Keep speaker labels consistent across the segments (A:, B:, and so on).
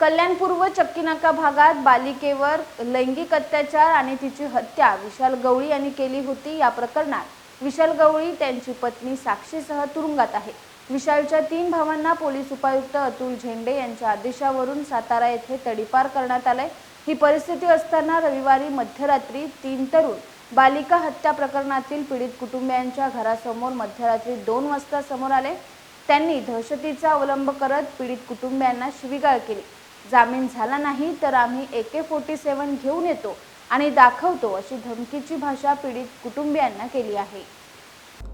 A: कल्याण पूर्व चक्कीनाका भागात बालिकेवर लैंगिक अत्याचार आणि तिची हत्या विशाल गवळी यांनी केली होती. या प्रकरणात विशाल गवळी त्यांची पत्नी साक्षीसह तुरुंगात आहे. विशालच्या तीन भावांना पोलीस उपायुक्त अतुल झेंडे यांच्या आदेशावरून सातारा येथे तडीपार करण्यात आलाय. ही परिस्थिती असताना रविवारी मध्यरात्री तीन तरुण बालिका हत्या प्रकरणातील पीडित कुटुंबियांच्या घरासमोर मध्यरात्री दोन वाजता समोर आले. त्यांनी दहशतीचा अवलंब करत पीडित कुटुंबियांना शिवीगाळ केली. जामीन झाला नाही तर आम्ही ए के फोर्टी सेवन घेऊन येतो आणि दाखवतो अशी धमकीची भाषा पीडित कुटुंबियांना केली आहे.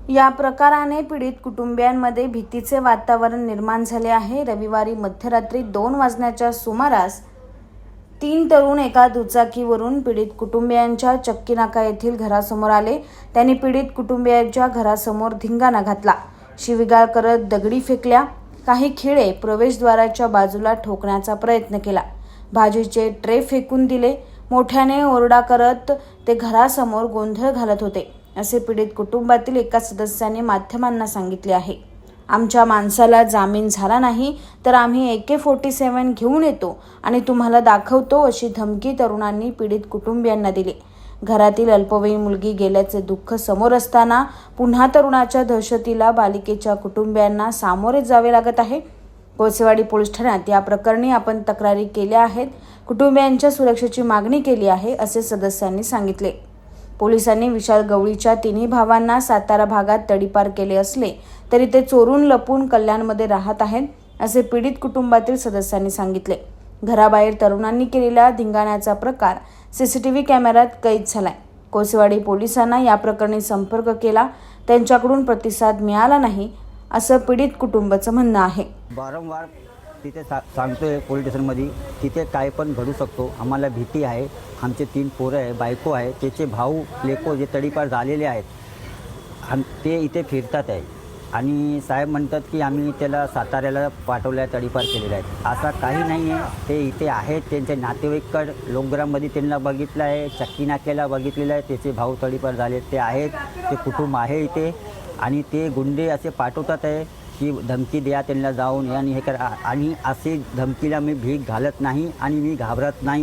A: या प्रकाराने पीडित कुटुंबियांमध्ये भीतीचे वातावरण निर्माण झाले आहे. रविवारी मध्यरात्री दोन वाजण्याच्या सुमारास तीन तरुण एका दुचाकीवरून पीडित कुटुंबियांच्या चक्कीनाका येथील घरासमोर आले. त्यांनी पीडित कुटुंबियांच्या घरासमोर धिंगाणा घातला. शिवीगाळ करत दगडी फेकल्या. काही खिळे प्रवेशद्वाराच्या बाजूला ठोकण्याचा प्रयत्न केला. भाजीचे ट्रे फेकून दिले. मोठ्याने ओरडा करत ते घरासमोर गोंधळ घालत होते असे पीडित कुटुंबातील एका सदस्याने माध्यमांना सांगितले आहे. आमच्या माणसाला जामीन झाला नाही तर आम्ही ए के फोर्टी सेवन घेऊन येतो आणि तुम्हाला दाखवतो अशी धमकी तरुणांनी पीडित कुटुंबियांना दिली. घरातील अल्पवयीन मुलगी गेल्याचे दुःख समोर असताना पुन्हा तरुणाच्या दहशतीला बालिकेच्या कुटुंबियांना सामोरे जावे लागत आहे. कोळसेवाडी पोलीस ठाण्यात या प्रकरणी आपण तक्रारी केल्या आहेत. कुटुंबियांच्या सुरक्षेची मागणी केली आहे असे सदस्यांनी सांगितले. पोलिसांनी विशाल गवळीच्या तिन्ही भावांना सातारा भागात तडीपार केले असले तरी ते चोरून लपून कल्याणमध्ये राहत आहेत असे पीडित कुटुंबातील सदस्यांनी सांगितले. घराबाहेर तरुणांनी केलेला धिंगाण्याचा प्रकार सीसीटीव्ही कॅमेऱ्यात कैद झालाय. कोसवाडी पोलिसांना या प्रकरणी संपर्क केला. त्यांच्याकडून प्रतिसाद मिळाला नाही असं पीडित कुटुंबाचं म्हणणं आहे.
B: वारंवार तिथे सा सांगतोय पोलीस स्टेशनमध्ये तिथे काय पण घडू शकतो. आम्हाला भीती आहे. आमचे तीन पोरं आहे बायको आहे. त्याचे भाऊ लेको जे तडीपार झालेले आहेत आम ते इथे फिरतात आहे. आणि साहेब म्हणतात की आम्ही त्याला साताऱ्याला पाठवलं आहे तडीपार केलेला आहे असा काही नाही आहे. ते इथे आहेत. त्यांचे नातेवाईकड लोकग्राममध्ये त्यांना बघितलं आहे. चक्की नाक्याला बघितलेलं आहे. त्याचे भाऊ तडीपार झाले. ते आहेत. ते कुटुंब आहे इथे. आणि ते गुंडे असे पाठवतात आहे की धमकी द्या त्यांना जाऊन. आणि हे करा. आणि असे धमकीला मी भीक घालत नाही आणि मी घाबरत नाही.